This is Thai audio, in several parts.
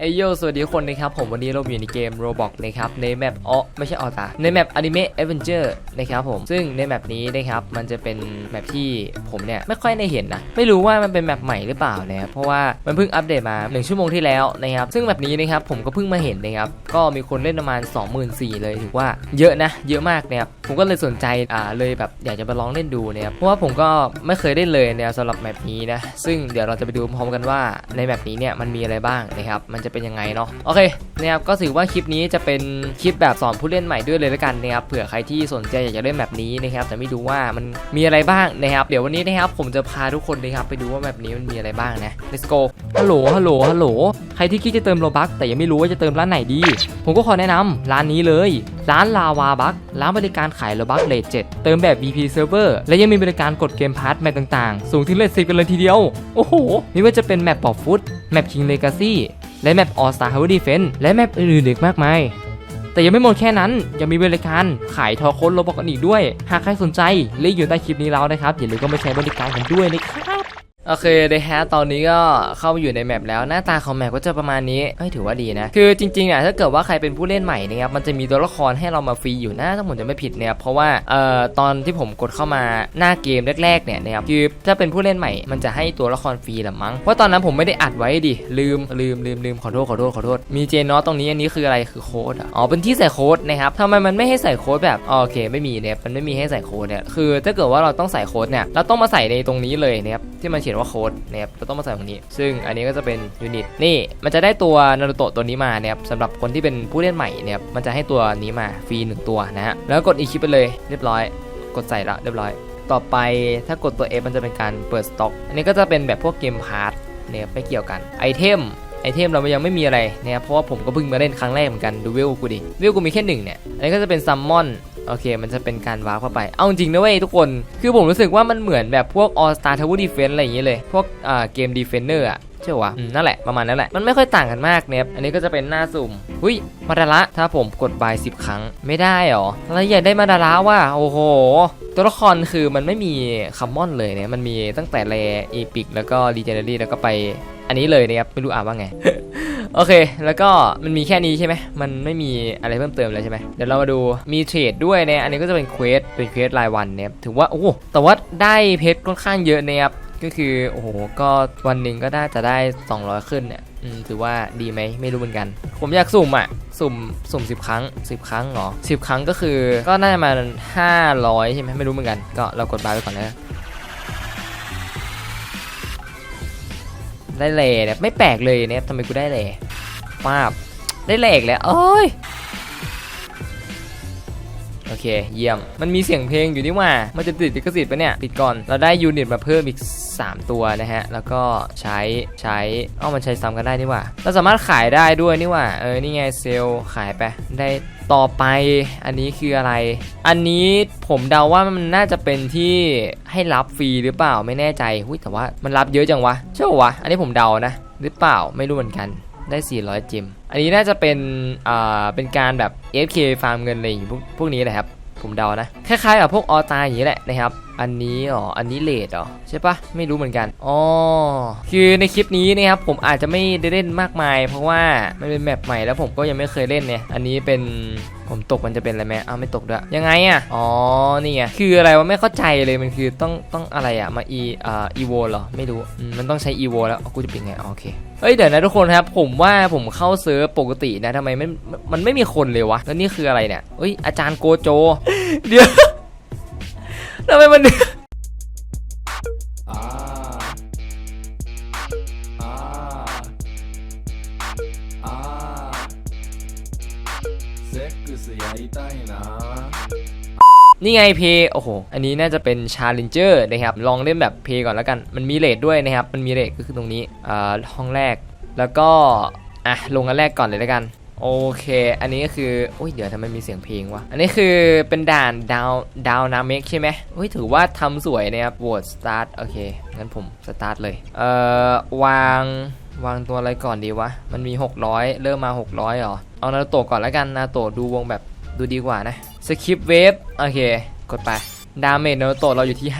เอโยสวัสดีทุกคนนะครับ ผมวันนี้เราอยู่ในเกม Roblox นะครับ ในแมปอ๋อไม่ใช่ออตา ในแมป Anime Adventure นะครับผม ซึ่งในแมปนี้นะครับ มันจะเป็นแมปที่ผมเนี่ย ไม่ค่อยได้เห็นนะ ไม่รู้ว่ามันเป็นแมปใหม่หรือเปล่านะครับ เพราะว่ามันเพิ่งอัปเดตมา 1 ชั่วโมงที่แล้วนะครับ ซึ่งแมปนี้นะครับ ผมก็เพิ่งมาเห็นนะครับ ก็มีคนเล่นประมาณ 24,000เลยถือว่าเยอะนะ เยอะมากนะครับ ผมก็เลยสนใจ อ่า เลยแบบอยากจะมาลองเล่นดูนะครับ เพราะว่าผมก็ไม่เคยเล่นเลยนะครับสำหรับแมปนี้นะ ซึ่งเดี๋ยวเราจะไปดูพร้อมกันว่าในแมปนี้เนี่ยมันมีอะไรบ้างนะครับมันจะเป็นยังไงเนาะโอเคนะครับก็ถือว่าคลิปนี้จะเป็นคลิปแบบสอนผู้เล่นใหม่ด้วยเลยละกันนะครับเผื่อใครที่สนใจอยากจะเล่นแบบนี้นะครับแต่ไม่รู้ว่ามันมีอะไรบ้างนะครับเดี๋ยววันนี้นะครับผมจะพาทุกคนนะครับไปดูว่าแบบนี้มันมีอะไรบ้างนะ let's go ฮัลโหลฮัลโหลฮัลโหลใครที่คิดจะเติมโลบักแต่ยังไม่รู้ว่าจะเติมร้านไหนดี ผมก็ขอแนะนำร้านนี้เลย ร้านลาวาบักร้านบริการขายโลบักเลท7เติมแบบ VP Server และยังมีบริการกดเกมพาร์ทแมปต่างๆ สูงถึงเลท10กันเลยทีเดียว โอ้โหไม่ว่าจะเป็นแมปปอบฟุตแมป King Legacy และแมป All Star Tower Defense และแมปอื่นๆอีกมากมาย แต่ยังไม่หมดแค่นั้น ยังมีบริการขายทอโค้ดโลบอกกันอีกด้วย หากใครสนใจลิงก์อยู่ใต้คลิปนี้แล้วนะครับอย่าลืมก็ไปใช้บริการกันด้วยนะครับ โอเคเลยฮะตอนนี้ก็เข้ามาอยู่ในแมปแล้วหน้าตาของแมปก็จะประมาณนี้เอ้ยถือว่าดีนะ คือจริงๆอะถ้าเกิดว่าใครเป็นผู้เล่นใหม่นะครับมันจะมีตัวละครให้เรามาฟรีอยู่นะถ้าผมจะไม่ผิดเนี่ยเพราะว่าเอ่อตอนที่ผมกดเข้ามาหน้าเกมแรกๆเนี่ยนะครับคือถ้าเป็นผู้เล่นใหม่มันจะให้ตัวละครฟรีหรือมั้งเพราะตอนนั้นผมไม่ได้อัดไว้ดิลืมลืมลืมลืมขอโทษขอโทษขอโทษมีเจนนอตตรงนี้อันนี้คืออะไรคือโค้ดอะอ๋อเป็นที่ใส่โค้ดนะครับทำไมมันไม่ให้ใส่โค้ดแบบโอเค ไม่มีเนี่ยมันไม่มีให้ใส่โค้ดเนี่ยคือถ้าเกิดว่าเราต้องใส่โค้ดเนี่ยเราต้องมาใส่ในตรงนี้เลยนะครับที่มันเขียนว่าโค้ดนะครับเราต้องมาใส่ตรงนี้ ซึ่งอันนี้ก็จะเป็นยูนิตนี่มันจะได้ตัวนารูโตะตัวนี้มานะครับสำหรับคนที่เป็นผู้เล่นใหม่เนี่ยมันจะให้ตัวนี้มาฟรีหนึ่งตัวนะฮะแล้วกดอีคิปไปเลยเรียบร้อย กดใส่ละเรียบร้อย ต่อไปถ้ากดตัว F มันจะเป็นการเปิดสต็อก อันนี้ก็จะเป็นแบบพวกเกมพาร์ทเนี่ยไม่เกี่ยวกันไอเทม ไอเทมเรายังไม่มีอะไรนะครับเพราะว่าผมก็เพิ่งมาเล่นครั้งแรกเหมือนกันดูเวลกูดิเวลกูมีแค่หนึ่งเนี่ยอันนี้ก็จะเป็นซัมมอนโอเค มันจะเป็นการวาร์ปเข้าไป เอาจริงนะเว้ยทุกคน คือผมรู้สึกว่ามันเหมือนแบบพวก All Star Tower Defense อะไรอย่างเงี้ยเลย พวกเกม Defender อะ ใช่ปะวะอืมนั่นแหละประมาณนั้นแหละมันไม่ค่อยต่างกันมากเนี่ยอันนี้ก็จะเป็นหน้าสุ่มหุ้ยมาดาระถ้าผมกดบาย10ครั้งไม่ได้หรอแล้วอยากได้มาดาระว่ะโอ้โห ตัวละครคือมันไม่มีคัมมอนเลยเนี่ยมันมีตั้งแต่แรอีพิกแล้วก็รีเจเนอรี่แล้วก็ไปอันนี้เลยนะครับไม่รู้อ่านว่าไงโอเค แล้วก็มันมีแค่นี้ใช่ไหม มันไม่มีอะไรเพิ่มเติมเลยใช่ไหม เดี๋ยวเรามาดูมีเทรดด้วยเนี่ย อันนี้ก็จะเป็นเควส เป็นเควสรายวันเนี่ย ถือว่า โอ้โหแต่ว่าได้เพชรค่อนข้างเยอะนะครับ ก็คือโอ้โหก็วันหนึ่งก็ได้จะได้ 200 ขึ้นเนี่ยถือว่าดีไหมไม่รู้เหมือนกัน ผมอยากสุ่มอะ สุ่มสุ่ม 10 ครั้ง 10 ครั้งเหรอ10 ครั้งก็คือก็น่าจะมา500 ใช่ไหมไม่รู้เหมือนกัน ก็เรากดบายไปก่อนนะได้เลเนี่ยไม่แปลกเลยเนี่ยทำไมกูได้เลป้าบได้เลอีกแล้วโอ้ยโอเค เยี่ยม มันมีเสียงเพลงอยู่นี่ว่า มันจะติดลิขสิทธิ์ปะเนี่ย ติดก่อน เราได้ยูนิตมาเพิ่มอีก 3 ตัวนะฮะ แล้วก็ใช้ใช้เอ้ามันใช้ซ้ำกันได้นี่ว่า เราสามารถขายได้ด้วยนี่ว่า เออ นี่ไงเซลล์ขายไป ได้ต่อไปอันนี้คืออะไร อันนี้ผมเดาว่ามันน่าจะเป็นที่ให้รับฟรีหรือเปล่าไม่แน่ใจหุ้ยแต่ว่ามันรับเยอะจังวะใช่ปะวะ อันนี้ผมเดานะ หรือเปล่าไม่รู้เหมือนกันได้ 400 จิม อันนี้น่าจะเป็น อ่า เป็นการแบบ FK ฟาร์มเงินอะไรอย่างพวกพวกนี้แหละครับ ผมเดานะ คล้ายๆกับพวกออตาอย่างนี้แหละนะครับ อันนี้อ๋อ อันนี้เลดเหรอใช่ปะไม่รู้เหมือนกัน อ๋อ คือในคลิปนี้นะครับผมอาจจะไม่ได้เล่นมากมาย เพราะว่ามันเป็นแมปใหม่แล้วผมก็ยังไม่เคยเล่นเนี่ย อันนี้เป็นผมตกมันจะเป็นอะไรไหมอ้าวไม่ตกด้วย ยังไงอะ อ๋อ นี่ไง คืออะไรวะไม่เข้าใจเลยมันคือต้องต้องอะไรอะ มา e อ่า evo เหรอ ไม่รู้ มันต้องใช้ evo แล้ว กูจะเป็นไง โอเค เอ้ยเดี๋ยวนะทุกคนครับ ผมว่าผมเข้าเซิร์ฟปกตินะทำไมไม่มันไม่มีคนเลยวะแล้วนี่คืออะไรเนี่ยเอ้ยอาจารย์โกโจ เดี๋ยวทำไมมัน นี่ไงเพย์โอ้โห อันนี้น่าจะเป็นชาเลนเจอร์นะครับ ลองเล่นแบบเพย์ก่อนแล้วกัน มันมีเลทด้วยนะครับ มันมีเลทก็คือตรงนี้อ่าห้องแรก แล้วก็ อะ ลงอันแรกก่อนเลยแล้วกัน โอเค อันนี้ก็คืออุ้ย เดี๋ยวทำไมมีเสียงเพลงวะ อันนี้คือเป็นด่านดาวดาวนาเมกใช่ไหมอุ้ย ถือว่าทำสวยนะครับโหวตสตาร์ท โอเค งั้นผมสตาร์ทเลย เอ่อ วางวางตัวอะไรก่อนดีวะ มันมี 600 เริ่มมา 600เหรอ เอานาโตะก่อนแล้วกัน นาโตะดูวงแบบดูดีกว่านะ สคริปเวฟโอเค กดไป ดาเมจนโตะเราอยู่ที่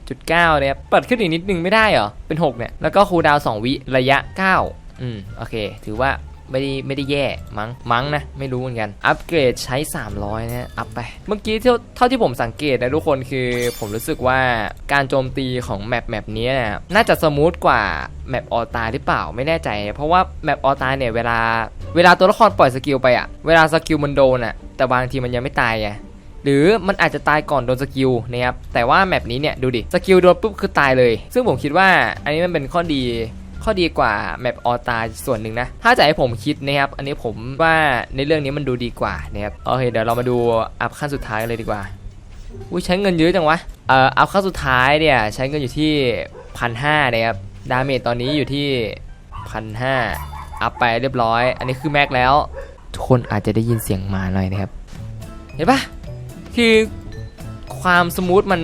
5.9เนี่ยเปิดขึ้นอีกนิดนึงไม่ได้เหรอ เป็น 6 เนี่ย แล้วก็คูลดาวน์2วิระยะ 9 อืม โอเค ถือว่า ไม่ได้ไม่ได้แย่มั้งมั้งนะไม่รู้เหมือนกัน อัปเกรดใช้ 300นะอัพไป เมื่อกี้เท่าเท่าที่ผมสังเกตนะทุกคนคือผมรู้สึกว่าการโจมตีของแมปแมปนี้ยน่าจะสมูทกว่าแมปออตาหรือเปล่าไม่แน่ใจ เพราะว่าแมปออตาเนี่ยเวลาเวลาตัวละครปล่อยสกิลไปอะเวลาสกิลมันโดนอะแต่บางทีมันยังไม่ตายไงหรือมันอาจจะตายก่อนโดนสกิลนะครับแต่ว่าแมปนี้เนี่ยดูดิสกิลโดนปุ๊บคือตายเลย ซึ่งผมคิดว่าอันนี้มันเป็นข้อดี ข้อดีกว่าแมปออตาส่วนหนึ่งนะ ถ้าจะให้ผมคิดนะครับ อันนี้ผมว่าในเรื่องนี้มันดูดีกว่านะครับโอเคเดี๋ยวเรามาดูอัพขั้นสุดท้ายกันเลยดีกว่าอุ้ยใช้เงินเยอะจังวะเอ่ออัพขั้นสุดท้ายเนี่ยใช้เงินอยู่ที่พันห้านะครับดาเมจตอนนี้อยู่ที่พันห้าอัพไปเรียบร้อย อันนี้คือแม็กแล้ว ทุกคนอาจจะได้ยินเสียงหมาหน่อยนะครับ เห็นปะคือความสมูทมัน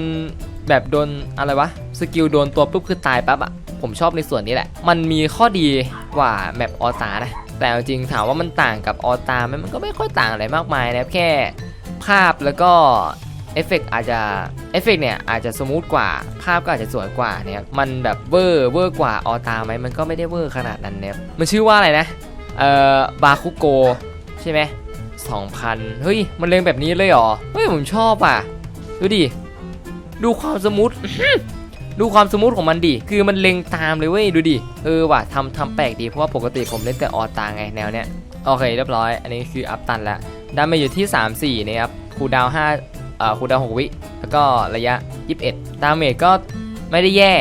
แบบโดนอะไรวะ สกิลโดนตัวปุ๊บคือตายปั๊บอะ ผมชอบในส่วนนี้แหละ มันมีข้อดีกว่าแมปออตานะ แต่จริงถามว่ามันต่างกับออตาไหมมันก็ไม่ค่อยต่างอะไรมากมายนะครับแค่ภาพแล้วก็เอฟเฟกต์อาจจะเอฟเฟกต์เนี่ยอาจจะสมูทกว่า ภาพก็อาจจะสวยกว่าเนี่ยมันแบบเวอร์เวอร์กว่าออตาไหมมันก็ไม่ได้เวอร์ขนาดนั้นเนี่ยมันชื่อว่าอะไรนะเอ่อบาคุโกใช่ไหม2,000เฮ้ย มันเล็งแบบนี้เลยเหรอ เฮ้ย ผมชอบอะ ดูดิ ดูความสมูท ดูความสมูทของมันดิ คือมันเล็งตามเลยเว้ยดูดิ เออว่ะทำทำแปลกดี เพราะว่าปกติผมเล่นแต่ออตาไงแนวเนี้ย โอเคเรียบร้อย อันนี้คืออัพตันแล้วดาเมจอยู่ที่ 3 4นะครับคูดาวน์5เอ่อคูดาวน์6วิ แล้วก็ระยะ 21 ดาเมจก็ไม่ได้แย่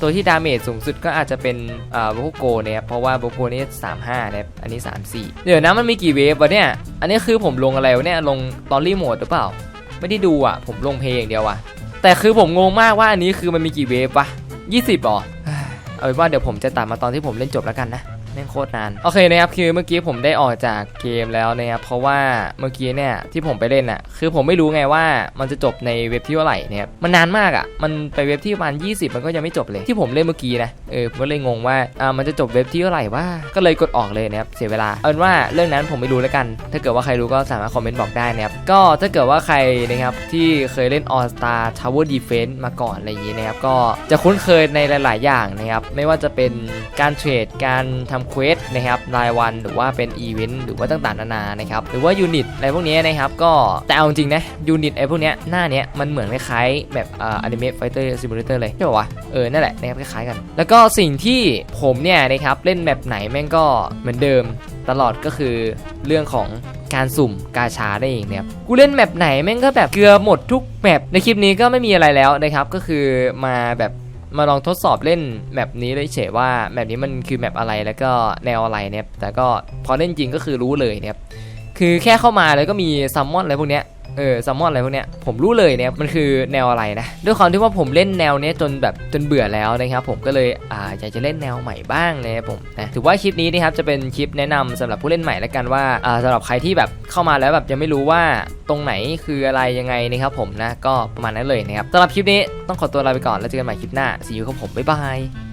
ตัวที่ดาเมจสูงสุดก็อาจจะเป็นเอ่อโบโกนะครับ เพราะว่าโบโกนี่35นะครับ อันนี้ 34 เดี๋ยวนะมันมีกี่เวฟวะเนี่ย อันนี้คือผมลงอะไรวะเนี่ย ลงตอรี่โหมดหรือเปล่า ไม่ได้ดูอะ ผมลงเพลงอย่างเดียวอะ แต่คือผมงงมากว่าอันนี้คือมันมีกี่เวฟวะ20หรอเอาเป็นว่าเดี๋ยวผมจะตัดมาตอนที่ผมเล่นจบแล้วกันนะ แม่งโคตรนาน โอเคนะครับคือเมื่อกี้ผมได้ออกจากเกมแล้วนะครับเพราะว่าเมื่อกี้เนี่ยที่ผมไปเล่นอะคือผมไม่รู้ไงว่ามันจะจบในเว็บที่เท่าไหร่นะครับมันนานมากอะมันไปเว็บที่ประมาณ20 มันก็ยังไม่จบเลยที่ผมเล่นเมื่อกี้นะเออผมก็เลยงงว่าอ่ามันจะจบเว็บที่เท่าไหร่ว่าก็เลยกดออกเลยนะครับเสียเวลาเอาเป็นว่าเรื่องนั้นผมไม่รู้แล้วกัน ถ้าเกิดว่าใครรู้ก็สามารถคอมเมนต์บอกได้นะครับก็ถ้าเกิดว่าใครนะครับที่เคยเล่น All Star Tower Defense มาก่อนอะไรอย่างนี้นะครับก็จะคุ้นเคยในหลาย ๆ อย่างนะครับไม่ว่าจะเป็นการเทรดการทำเควสนะครับรายวันหรือว่าเป็นอีเวนต์หรือว่าต่างๆนานานะครับหรือว่ายูนิตอะไรพวกนี้นะครับก็แต่เอาจริงนะยูนิตไอ้พวกเนี้ยหน้าเนี้ยมันเหมือนคล้ายๆแบบอ่าอนิเมะไฟเตอร์ซิมูเลเตอร์เลยใช่ป่าวะเออนั่นแหละนะครับคล้ายๆกัน แล้วก็สิ่งที่ผมเนี่ยนะครับเล่นแบบไหนแม่งก็เหมือนเดิมตลอดก็คือเรื่องของการสุ่มกาชาได้เองนะครับกูเล่นแมปไหนแม่งก็แบบเกือบหมดทุกแมปในคลิปนี้ก็ไม่มีอะไรแล้วนะครับก็คือมาแบบ มาลองทดสอบเล่นแมปนี้เลยเฉยว่าแมปนี้มันคือแมปอะไรแล้วก็แนวอะไรเนี่ยแต่ก็พอเล่นจริงก็คือรู้เลยเนี่ยคือแค่เข้ามาแล้วก็มีซัมมอนอะไรพวกเนี้ย เออซัมมอนอะไรพวกเนี้ยผมรู้เลยเนี่ยมันคือแนวอะไรนะด้วยความที่ว่าผมเล่นแนวเนี้ยจนแบบจนเบื่อแล้วนะครับผมก็เลยอ่าอยากจะเล่นแนวใหม่บ้างเลยครับผมนะถือว่าคลิปนี้นะครับจะเป็นคลิปแนะนำสำหรับผู้เล่นใหม่แล้วกันว่าอ่าสำหรับใครที่แบบเข้ามาแล้วแบบยังไม่รู้ว่าตรงไหนคืออะไรยังไงนะครับผมนะก็ประมาณนั้นเลยนะครับสำหรับคลิปนี้ต้องขอตัวลาไปก่อนแล้วเจอกันใหม่คลิปหน้าสีอยู่กับผมบ๊ายบาย